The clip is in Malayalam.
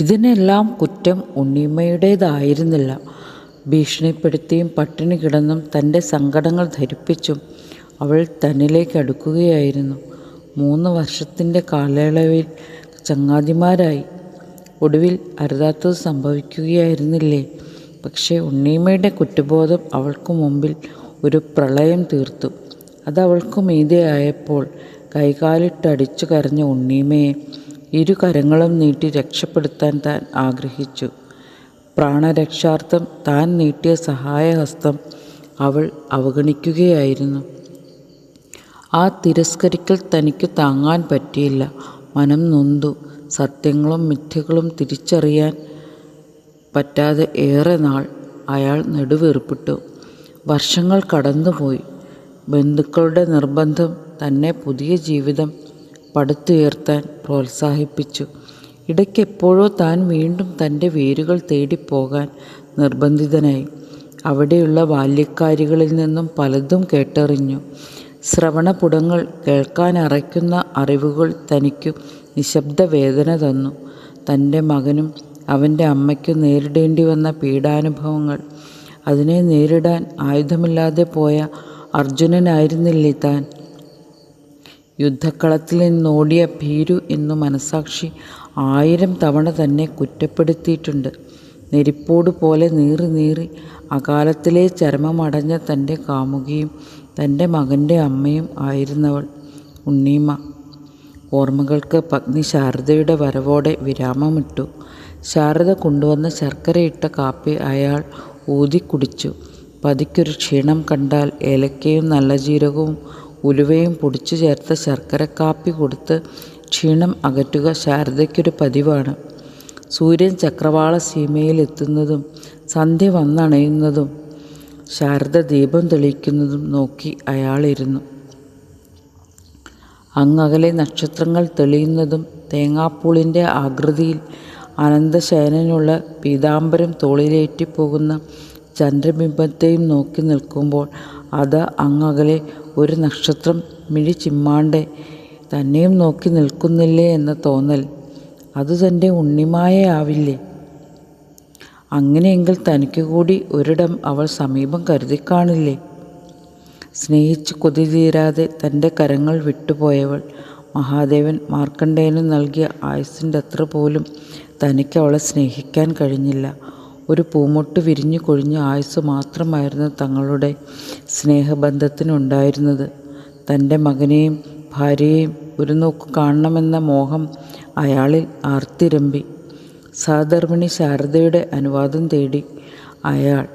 ഇതിനെല്ലാം കുറ്റം ഉണ്ണിയമ്മയുടേതായിരുന്നില്ല. ഭീഷണിപ്പെടുത്തിയും പട്ടിണി കിടന്നും തന്റെ സങ്കടങ്ങൾ ധരിപ്പിച്ചും അവൾ തന്നിലേക്ക് അടുക്കുകയായിരുന്നു മൂന്ന് വർഷത്തിന്റെ കാലയളവിൽ ചങ്ങാതിമാരായി. ഒടുവിൽ അരുതാത്തത് സംഭവിക്കുകയായിരുന്നില്ലേ. പക്ഷേ ഉണ്ണിയമ്മയുടെ കുറ്റബോധം അവൾക്ക് മുമ്പിൽ ഒരു പ്രളയം തീർത്തു. അതവൾക്കു മീതെ ആയപ്പോൾ കൈകാലിട്ടടിച്ചു കരഞ്ഞ ഉണ്ണിയമ്മയെ ഇരു കരങ്ങളും നീട്ടി രക്ഷപ്പെടുത്താൻ താൻ ആഗ്രഹിച്ചു. പ്രാണരക്ഷാർത്ഥം താൻ നീട്ടിയ സഹായഹസ്തം അവൾ അവഗണിക്കുകയായിരുന്നു. ആ തിരസ്കരിക്കൽ തനിക്ക് താങ്ങാൻ പറ്റിയില്ല. മനം നൊന്തു. സത്യങ്ങളും മിഥ്യകളും തിരിച്ചറിയാൻ പറ്റാതെ ഏറെ നാൾ അയാൾ നെടുവേർപ്പെട്ടു വർഷങ്ങൾ കടന്നുപോയി. ബന്ധുക്കളുടെ നിർബന്ധം തന്നെ പുതിയ ജീവിതം പടുത്തുയർത്താൻ പ്രോത്സാഹിപ്പിച്ചു. ഇടയ്ക്കെപ്പോഴോ താൻ വീണ്ടും തന്റെ വേരുകൾ തേടിപ്പോകാൻ പോകാൻ നിർബന്ധിതനായി. അവിടെയുള്ള ബാല്യക്കാരികളിൽ നിന്നും പലതും കേട്ടറിഞ്ഞു. ശ്രവണപുടങ്ങൾ കേൾക്കാൻ അറയ്ക്കുന്ന അറിവുകൾ തനിക്കു നിശ്ശബ്ദവേദന തന്നു. തന്റെ മകനും അവന്റെ അമ്മയ്ക്കും നേരിടേണ്ടി വന്ന പീഡാനുഭവങ്ങൾ. അതിനെ നേരിടാൻ ആയുധമില്ലാതെ പോയ അർജുനനായിരുന്നില്ലേ താൻ. യുദ്ധക്കളത്തിൽ നിന്നോടിയ ഭീരു എന്നു മനസാക്ഷി ആയിരം തവണ തന്നെ കുറ്റപ്പെടുത്തിയിട്ടുണ്ട്. നെരിപ്പോട് പോലെ നീറി നീറി അകാലത്തിലെ ചരമമടഞ്ഞ തന്റെ കാമുകിയും തന്റെ മകന്റെ അമ്മയും ആയിരുന്നവൾ ഉണ്ണീമ ഓർമ്മകൾക്ക് പത്നി ശാരദയുടെ വരവോടെ വിരാമമിട്ടു. ശാരദ കൊണ്ടുവന്ന ശർക്കരയിട്ട കാപ്പി അയാൾ ഊതി കുടിച്ചു പതിക്കൊരു ക്ഷീണം കണ്ടാൽ ഏലക്കയും നല്ലജീരകവും ഉലുവയും പൊടിച്ചു ചേർത്ത ശർക്കരക്കാപ്പി കൊടുത്ത് ക്ഷീണം അകറ്റുക ശാരദയ്ക്കൊരു പതിവാണ്. സൂര്യൻ ചക്രവാള സീമയിലെത്തുന്നതും സന്ധ്യ വന്നണയുന്നതും ശാരദ ദീപം തെളിയിക്കുന്നതും നോക്കി അയാളിരുന്നു. അങ്ങകലെ നക്ഷത്രങ്ങൾ തെളിയുന്നതും തേങ്ങാപ്പൂളിന്റെ ആകൃതിയിൽ അനന്തശയനുള്ള പീതാംബരം തോളിലേറ്റിപ്പോകുന്ന ചന്ദ്രബിംബത്തെയും നോക്കി നിൽക്കുമ്പോൾ അത് അങ്ങകലെ ഒരു നക്ഷത്രം മിഴി ചിമ്മാണ്ടെ തന്നെയും നോക്കി നിൽക്കുന്നില്ലേ എന്ന തോന്നൽ. അത് തന്റെ ഉണ്ണിമായയാവില്ലേ. അങ്ങനെയെങ്കിൽ തനിക്ക് കൂടി ഒരിടം അവൾ സമീപം കരുതിക്കാണില്ലേ. സ്നേഹിച്ച് കൊതി തീരാതെ തന്റെ കരങ്ങൾ വിട്ടുപോയവൾ. മഹാദേവൻ മാർക്കണ്ഡേയനു നൽകിയ ആയുസിന്റെ അത്ര പോലും തനിക്ക് അവളെ സ്നേഹിക്കാൻ കഴിഞ്ഞില്ല. ഒരു പൂമൊട്ട് വിരിഞ്ഞു കൊഴിഞ്ഞ ആയുസ് മാത്രമായിരുന്നു തങ്ങളുടെ സ്നേഹബന്ധത്തിനുണ്ടായിരുന്നത്. തന്റെ മകനെയും ഭാര്യയെയും ഒരു നോക്ക് കാണണമെന്ന മോഹം അയാളിൽ ആർത്തിരമ്പി. സഹധർമ്മിണി ശാരദയുടെ അനുവാദം തേടി അയാൾ